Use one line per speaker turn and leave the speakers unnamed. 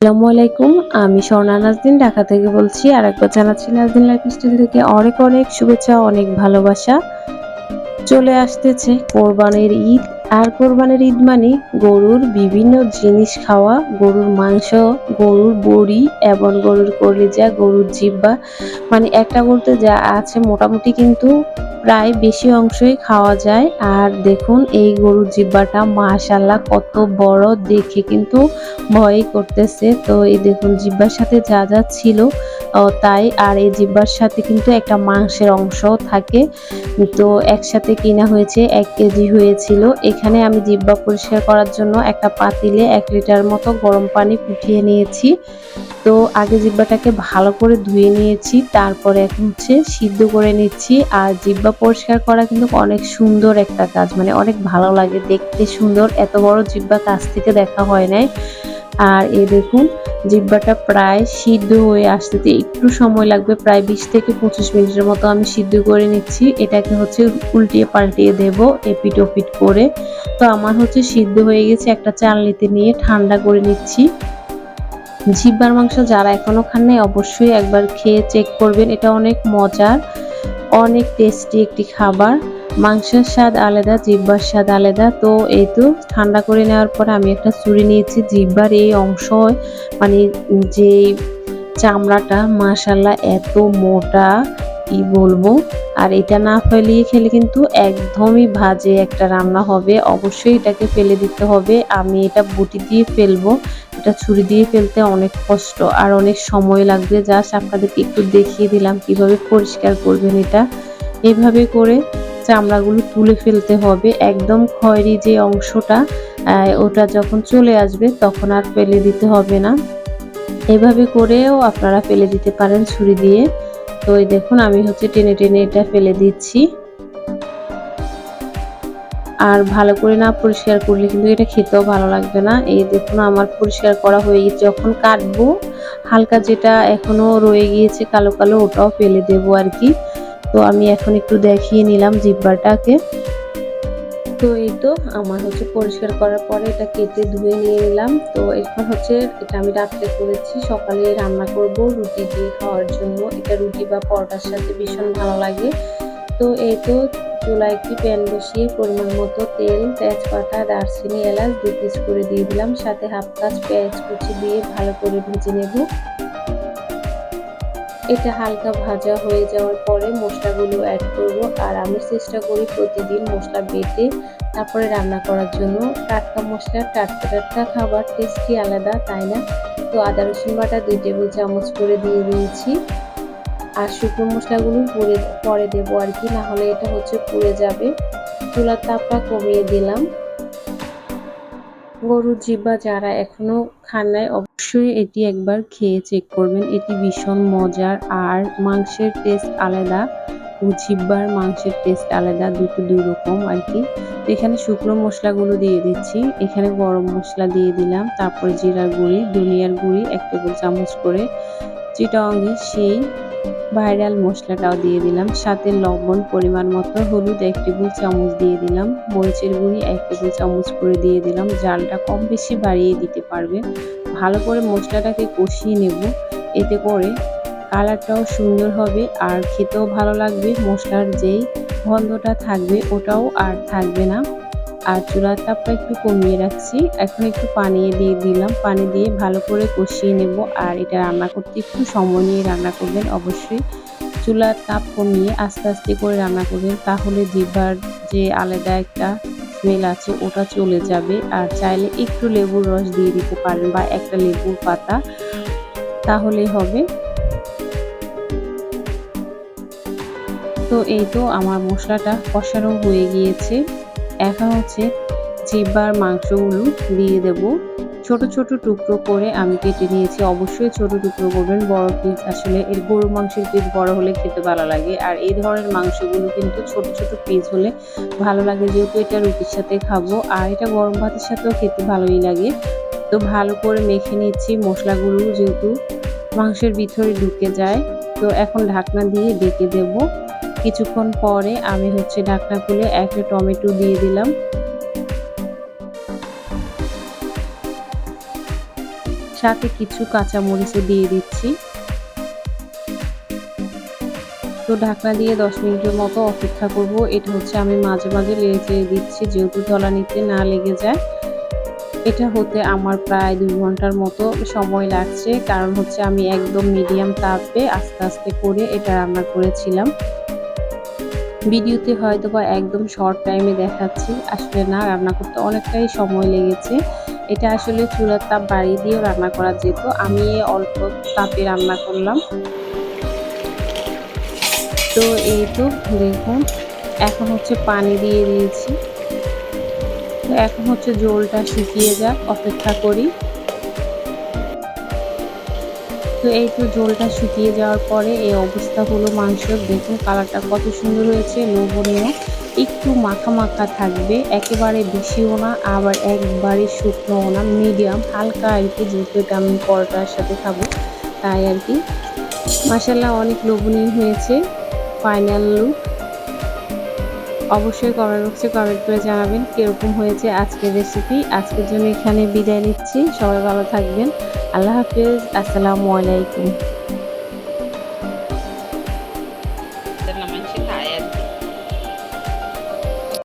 আসসালামু আলাইকুম, আমি স্বর্ণা নাজদিন, ঢাকা থেকে বলছি আর একবার জানাচ্ছি নাজদিন লাইফস্টাইল থেকে অনেক অনেক শুভেচ্ছা, অনেক ভালোবাসা। চলে আসতেছে কোরবানির ঈদ, আর কোরবানির ঈদ মানে গরুর বিভিন্ন জিনিস খাওয়া, গরুর মাংস, গরুর বড়ি, এবং গরুর কলিজা, গরুর জিব্বা মানে একটা বলতে যা আছে মোটামুটি কিন্তু প্রায় বেশি অংশই খাওয়া যায়। আর দেখুন, এই গরুর জিব্বাটা মাশাল্লাহ কত বড়, দেখে কিন্তু ভয়ই করতেছে। তো এই দেখুন, জিব্বার সাথে যা যা ছিল তাই। আর এই জিব্বার সাথে কিন্তু একটা মাংসের অংশও থাকে। তো একসাথে কিনা হয়েছে, এক কেজি হয়েছিল। এখানে আমি জিব্বা পরিষ্কার করার জন্য একটা পাতিলে এক লিটার মতো গরম পানি ফুটিয়ে নিয়েছি। তো আগে জিব্বাটাকে ভালো করে ধুয়ে নিয়েছি, তারপরে এখন হচ্ছে সিদ্ধ করে নিচ্ছি। আর জিব্বা পরিষ্কার করা কিন্তু অনেক সুন্দর একটা কাজ মানে অনেক ভালো লাগে, দেখতে সুন্দর। এত বড় জিব্বা কাছ থেকে দেখা হয় নাই। আর এই দেখুন, জিব্বাটা প্রায় সিদ্ধ হয়ে আসতে একটু সময় লাগবে, প্রায় বিশ থেকে পঁচিশ মিনিটের মতো আমি সিদ্ধ করে নিচ্ছি। এটাকে হচ্ছে উল্টিয়ে পাল্টিয়ে দেব, এপিট ওপিট করে। তো আমার হচ্ছে সিদ্ধ হয়ে গেছে, একটা চালনিতে নিয়ে ঠান্ডা করে নিচ্ছি। জিব্বার মাংস যারা এখনও খান নাই, অবশ্যই একবার খেয়ে চেক করবেন। এটা অনেক মজার, অনেক টেস্টি একটি খাবার। মাংসের স্বাদ আলাদা, জিব্বার স্বাদ আলাদা। তো এই তো ঠান্ডা করে নেওয়ার পর আমি একটা চুরি নিয়েছি। জিব্বার এই অংশ মানে যে চামড়াটা মাশাল্লাহ এত মোটা, কি বলব? আর এটা না ফেলিয়ে খেলে কিন্তু একদমই ভাজে একটা রান্না হবে। অবশ্যই এটাকে ফেলে দিতে হবে। আমি এটা বুটি দিয়ে ফেলব। এটা ছুরি দিয়ে ফেলতে অনেক কষ্ট আর অনেক সময় লাগবে। জাস্ট আপনাদেরকে একটু দেখিয়ে দিলাম কীভাবে পরিষ্কার করবেন এটা। এভাবে করে চামড়াগুলো তুলে ফেলতে হবে। একদম খয়েরি যে অংশটা ওটা যখন চলে আসবে তখন আর ফেলে দিতে হবে না। এভাবে করেও আপনারা ফেলে দিতে পারেন ছুরি দিয়ে। তো এই দেখুন, আমি হচ্ছে টেনে টেনে এটা ফেলে দিচ্ছি। আর ভালো করে না পরিষ্কার করলে কিন্তু এটা খেতেও ভালো লাগবে না। এই দেখুন, আমার পরিষ্কার করা হয়ে গেছে যখন কাটবো, হালকা যেটা এখনও রয়ে গিয়েছে কালো কালো, ওটাও ফেলে দেবো আর কি। তো আমি এখন একটু দেখিয়ে নিলাম জিব্বাটাকে। তো এই তো আমার হচ্ছে পরিষ্কার করার পরে এটা কেটে ধুয়ে নিয়ে নিলাম। তো এখন হচ্ছে এটা আমি রাত্রে করেছি। সকালে রান্না করব রুটি দিয়ে খাওয়ার জন্য। এটা রুটি বা পরোটার সাথে ভীষণ ভালো লাগে। তো এই তো চুলায় একটি প্যান বসিয়ে পরিমাণ মতো তেল, তেজপাতা, দারচিনি, এলাচ দু পিস করে দিয়ে দিলাম। সাথে হাফ কাজ পেঁয়াজ কুচি দিয়ে ভালো করে ভেজে নেব। এটা হালকা ভাজা হয়ে যাওয়ার পরে মশলাগুলো অ্যাড করব। আর আমি চেষ্টা করি প্রতিদিন মশলা বেটে তারপরে রান্না করার জন্য। টাটকা মশলা, টাটকা টাটকা খাবার, টেস্টি আলাদা, তাই না? তো আদা রসুন বাটা দুই টেবিল চামচ করে দিয়ে দিয়েছি। আর শুকনো মশলাগুলো পুড়ে পরে দেবো আর কি না হলে এটা হচ্ছে পুড়ে যাবে। চুলার তাপটা কমিয়ে দিলাম। গরুর জিব্বা যারা এখনও খান নাই, অবশ্যই এটি একবার খেয়ে চেক করবেন। এটি ভীষণ মজার আর মাংসের টেস্ট আলাদা। জিব্বার মাংসের টেস্ট আলাদা, দুটো দুই রকম আর কি। এখানে শুকনো মশলাগুলো দিয়ে দিচ্ছি। এখানে গরম মশলা দিয়ে দিলাম। তারপরে জিরার গুঁড়ি, ধনিয়ার গুঁড়ি, এক টেবিল চামচ করে। চিটাঙ্গি সেই ভাইরাল মশলাটাও দিয়ে দিলাম। সাথে লবণ, পরিমাণ মতো হলুদ, এক টেবিল চামচ দিয়ে দিলাম। মরিচের গুঁড়ি, এক টেবিল চামচ করে দিয়ে দিলাম। জালটা কম বেশি বাড়িয়ে দিতে পারবে। ভালো করে মশলাটাকে কষিয়ে নেব। এতে করে কালারটাও সুন্দর হবে আর খেতেও ভালো লাগবে। মশলার যেই গন্ধটা থাকবে, ওটাও আর থাকবে না। আর চুলার তাপটা একটু কমিয়ে রাখছি। এখন একটু পানি দিয়ে দিলাম। পানি দিয়ে ভালো করে কষিয়ে নেব। আর এটা রান্না করতে একটু সময় নিয়ে রান্না করবেন অবশ্যই। চুলার তাপ কমিয়ে আস্তে আস্তে করে রান্না করবেন। তাহলে জিভার যে আলাদা একটা স্মেল আছে, ওটা চলে যাবে। আর চাইলে একটু লেবুর রস দিয়ে দিতে পারেন বা একটা লেবুর পাতা। তাহলেই হবে। তো এই তো আমার মশলাটা কষানো হয়ে গিয়েছে। এখন হচ্ছে জিব্বার মাংসগুলো দিয়ে দেব। ছোট ছোট টুকরো করে আমি কেটে নিয়েছি। অবশ্যই ছোট টুকরো করবেন। বড় পিস আসলে এর গরু মাংসের পিস বড় হলে খেতে ভালো লাগে। আর এই ধরনের মাংসগুলো কিন্তু ছোট ছোট পিস হলে ভালো লাগে। যেহেতু এটা রুটির সাথে খাব আর এটা গরম ভাতের সাথেও খেতে ভালোই লাগে। তো ভালো করে মেখে নিচ্ছি মশলাগুলো যেহেতু মাংসের ভিতরে ঢুকে যায়। তো এখন ঢাকনা দিয়ে ডেকে দেবো। কিছুক্ষণ পরে আমি হচ্ছে ঢাকনা খুলে একটা টমেটো দিয়ে দিলাম। সাথে কিছু কাঁচামরিচও দিয়ে দিচ্ছি। তো ঢাকনা দিয়ে দশ মিনিটের মতো অপেক্ষা করব। এটা হচ্ছে আমি মাঝে মাঝে লেগে দিচ্ছি, যেহেতু তলানিতে না লেগে যায়। এটা হতে আমার প্রায় দুই ঘণ্টার মতো সময় লাগছে, কারণ হচ্ছে আমি একদম মিডিয়াম তাপে আস্তে আস্তে করে এটা রান্না করেছিলাম। ভিডিওতে হয়তো বা একদম শর্ট টাইমে দেখাচ্ছি। আসলে না, রান্না করতে অনেকটাই সময় লেগেছে। এটা আসলে চুলার তাপ বাড়িয়ে দিয়েও রান্না করা যেত। আমি অল্প তাপে রান্না করলাম। তো এই তো দেখুন, এখন হচ্ছে পানি দিয়ে দিয়েছি। এখন হচ্ছে জলটা শুকিয়ে যাক, অপেক্ষা করি। তো এই তো জলটা শুকিয়ে যাওয়ার পরে এই অবস্থা হলো মাংসের। দেখুন কালারটা কত সুন্দর হয়েছে, লোভনীয়। একটু মাখা মাখা থাকবে, একেবারে বেশিও না, আবার একবারে শুকনোও না মিডিয়াম হালকা আর কি, যেহেতু এটা আমি পরোটার সাথে খাব, তাই আর কি। মাসাল্লাহ অনেক লোভনীয় হয়েছে ফাইনাল লুক অবশ্যই কমেন্ট বক্সে কমেন্ট করে জানাবেন কীরকম হয়েছে আজকের রেসিপি আজকের জন্য এখানে বিদায় নিচ্ছি। সবাই ভালো থাকবেন। আল্লাহ হাফিজ। আসসালামু আলাইকুম।